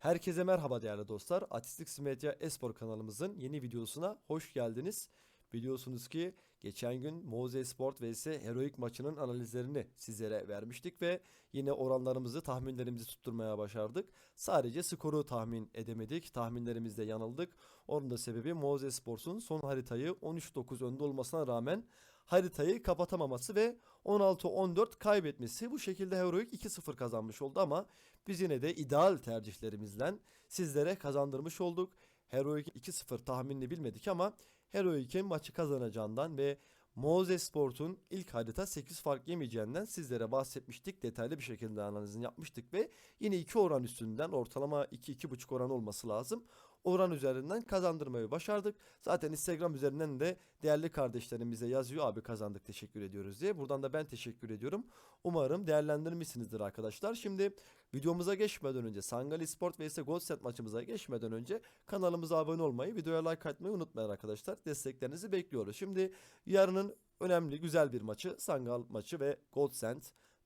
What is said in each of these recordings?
Herkese merhaba değerli dostlar. Artistik Medya Espor kanalımızın yeni videosuna hoş geldiniz. Biliyorsunuz ki geçen gün Moze Sport vs Heroic maçının analizlerini sizlere vermiştik ve yine oranlarımızı, tahminlerimizi tutturmaya başardık. Sadece skoru tahmin edemedik. Tahminlerimizde yanıldık. Onun da sebebi Moze Sport'un son haritayı 13-9 önde olmasına rağmen haritayı kapatamaması ve 16-14 kaybetmesi. Bu şekilde Heroic 2-0 kazanmış oldu ama biz yine de ideal tercihlerimizle sizlere kazandırmış olduk. Heroic 2-0 tahminini bilmedik ama Heroic'in maçı kazanacağından ve Moze Sport'un ilk harita 8 fark yemeyeceğinden sizlere bahsetmiştik. Detaylı bir şekilde analizini yapmıştık ve yine 2 oran üstünden ortalama 2-2,5 oran olması lazım. Oran üzerinden kazandırmayı başardık. Zaten Instagram üzerinden de değerli kardeşlerimize yazıyor abi kazandık teşekkür ediyoruz diye. Buradan da ben teşekkür ediyorum. Umarım değerlendirmişsinizdir arkadaşlar. Şimdi videomuza geçmeden önce Sangali Sport vs Goldset maçımıza geçmeden önce kanalımıza abone olmayı, videoya like atmayı unutmayın arkadaşlar. Desteklerinizi bekliyoruz. Şimdi yarının önemli güzel bir maçı Sangal maçı ve Goldsend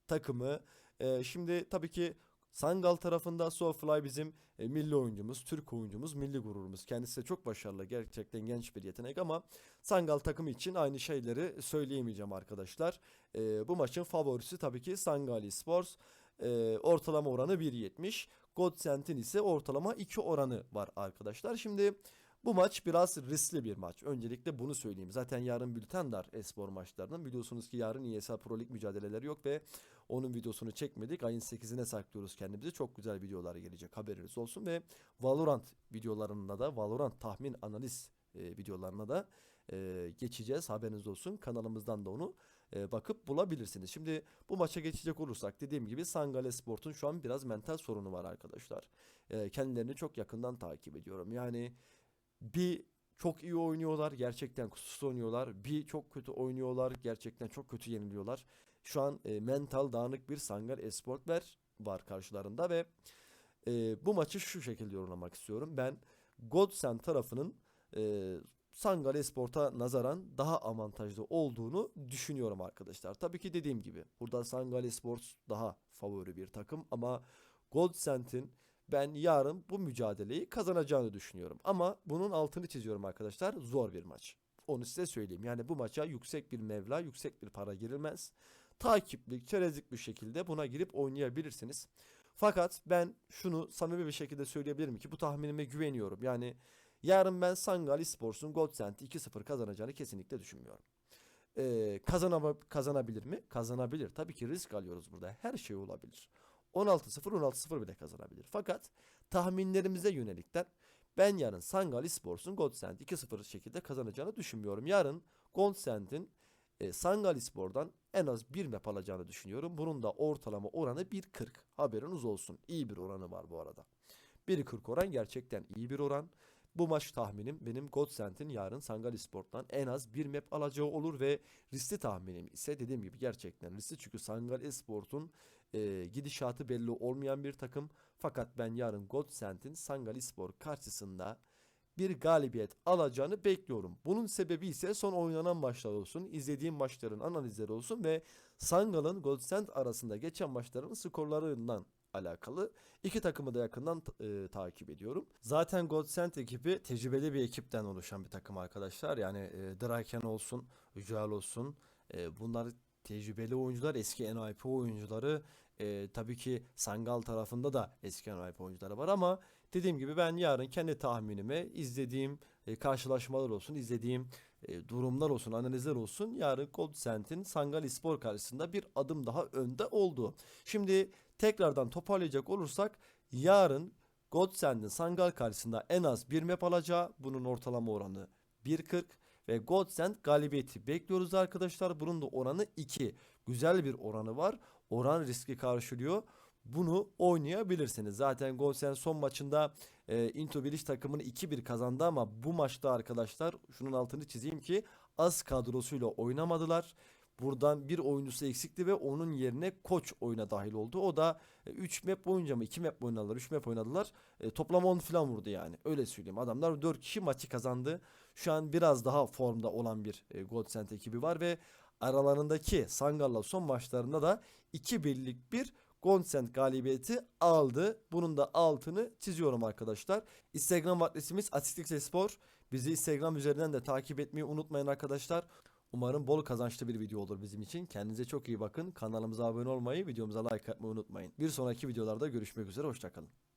takımı. Ee, şimdi tabii ki Sangal tarafında Soulfly bizim e, milli oyuncumuz, Türk oyuncumuz, milli gururumuz. Kendisi de çok başarılı, gerçekten genç bir yetenek ama Sangal takımı için aynı şeyleri söyleyemeyeceğim arkadaşlar. E, bu maçın favorisi tabii ki Sangali Sports. E, ortalama oranı 1.70. Godsent'in ise ortalama 2 oranı var arkadaşlar. Şimdi bu maç biraz riskli bir maç. Öncelikle bunu söyleyeyim. Zaten yarın bülten dar espor maçlarının. Biliyorsunuz ki yarın ESL Pro Lig mücadeleleri yok ve onun videosunu çekmedik. Ayın 8'ine saklıyoruz kendimizi. Çok güzel videolar gelecek haberiniz olsun ve Valorant videolarında da Valorant tahmin analiz e, videolarına da e, geçeceğiz. Haberiniz olsun. Kanalımızdan da onu e, bakıp bulabilirsiniz. Şimdi bu maça geçecek olursak dediğim gibi Sangale Sport'un şu an biraz mental sorunu var arkadaşlar. E, kendilerini çok yakından takip ediyorum. Yani bir çok iyi oynuyorlar gerçekten kusursuz oynuyorlar. Bir çok kötü oynuyorlar gerçekten çok kötü yeniliyorlar. Şu an e, mental dağınık bir Sangal Esport var, karşılarında ve e, bu maçı şu şekilde yorumlamak istiyorum. Ben Godsend tarafının e, Sangal Esport'a nazaran daha avantajlı olduğunu düşünüyorum arkadaşlar. Tabii ki dediğim gibi burada Sangal Esport daha favori bir takım ama Godsend'in ben yarın bu mücadeleyi kazanacağını düşünüyorum. Ama bunun altını çiziyorum arkadaşlar. Zor bir maç. Onu size söyleyeyim. Yani bu maça yüksek bir mevla, yüksek bir para girilmez. Takiplik, çerezlik bir şekilde buna girip oynayabilirsiniz. Fakat ben şunu samimi bir şekilde söyleyebilirim ki bu tahminime güveniyorum. Yani yarın ben Sangali Sports'un Godsend'i 2-0 kazanacağını kesinlikle düşünmüyorum. Ee, kazanama, kazanabilir mi? Kazanabilir. Tabii ki risk alıyoruz burada. Her şey olabilir. 16-0, 16-0 bile kazanabilir. Fakat tahminlerimize yönelikten ben yarın Sangali Sports'un Godsend 2-0 şekilde kazanacağını düşünmüyorum. Yarın Godsend'in e, Sangali Spor'dan en az bir map alacağını düşünüyorum. Bunun da ortalama oranı 1.40. Haberiniz olsun. İyi bir oranı var bu arada. 1.40 oran gerçekten iyi bir oran. Bu maç tahminim benim Godsend'in yarın Sangali Sport'tan en az bir map alacağı olur ve riskli tahminim ise dediğim gibi gerçekten riskli çünkü Sangali Sport'un e, gidişatı belli olmayan bir takım. Fakat ben yarın Godsend'in Sangali Spor karşısında bir galibiyet alacağını bekliyorum. Bunun sebebi ise son oynanan maçlar olsun, izlediğim maçların analizleri olsun ve Sangal'ın Godsend arasında geçen maçların skorlarından alakalı. İki takımı da yakından e, takip ediyorum. Zaten Godsend ekibi tecrübeli bir ekipten oluşan bir takım arkadaşlar. Yani e, Draken olsun, Yücel olsun. E, bunlar tecrübeli oyuncular, eski NIP oyuncuları. E, tabii ki Sangal tarafında da eski NIP oyuncuları var ama dediğim gibi ben yarın kendi tahminime izlediğim e, karşılaşmalar olsun, izlediğim e, durumlar olsun, analizler olsun. Yarın Godsend'in Sangal Spor karşısında bir adım daha önde oldu. Şimdi tekrardan toparlayacak olursak yarın Godsend'in Sangal karşısında en az bir map alacağı bunun ortalama oranı 1.40 ve Godsend galibiyeti bekliyoruz arkadaşlar. Bunun da oranı 2. Güzel bir oranı var. Oran riski karşılıyor. Bunu oynayabilirsiniz. Zaten Godsend son maçında e, Into Village takımını 2-1 kazandı ama bu maçta arkadaşlar şunun altını çizeyim ki az kadrosuyla oynamadılar. Buradan bir oyuncusu eksikti ve onun yerine koç oyuna dahil oldu. O da 3 map boyunca mı 2 map oynadılar 3 map oynadılar. E, toplam 10 falan vurdu yani. Öyle söyleyeyim. Adamlar 4 kişi maçı kazandı. Şu an biraz daha formda olan bir e, Godsend ekibi var ve aralarındaki Sangal'la son maçlarında da 2 birlik bir Godsend galibiyeti aldı. Bunun da altını çiziyorum arkadaşlar. Instagram adresimiz Atistik Spor. Bizi Instagram üzerinden de takip etmeyi unutmayın arkadaşlar. Umarım bol kazançlı bir video olur bizim için. Kendinize çok iyi bakın. Kanalımıza abone olmayı, videomuza like atmayı unutmayın. Bir sonraki videolarda görüşmek üzere. Hoşçakalın.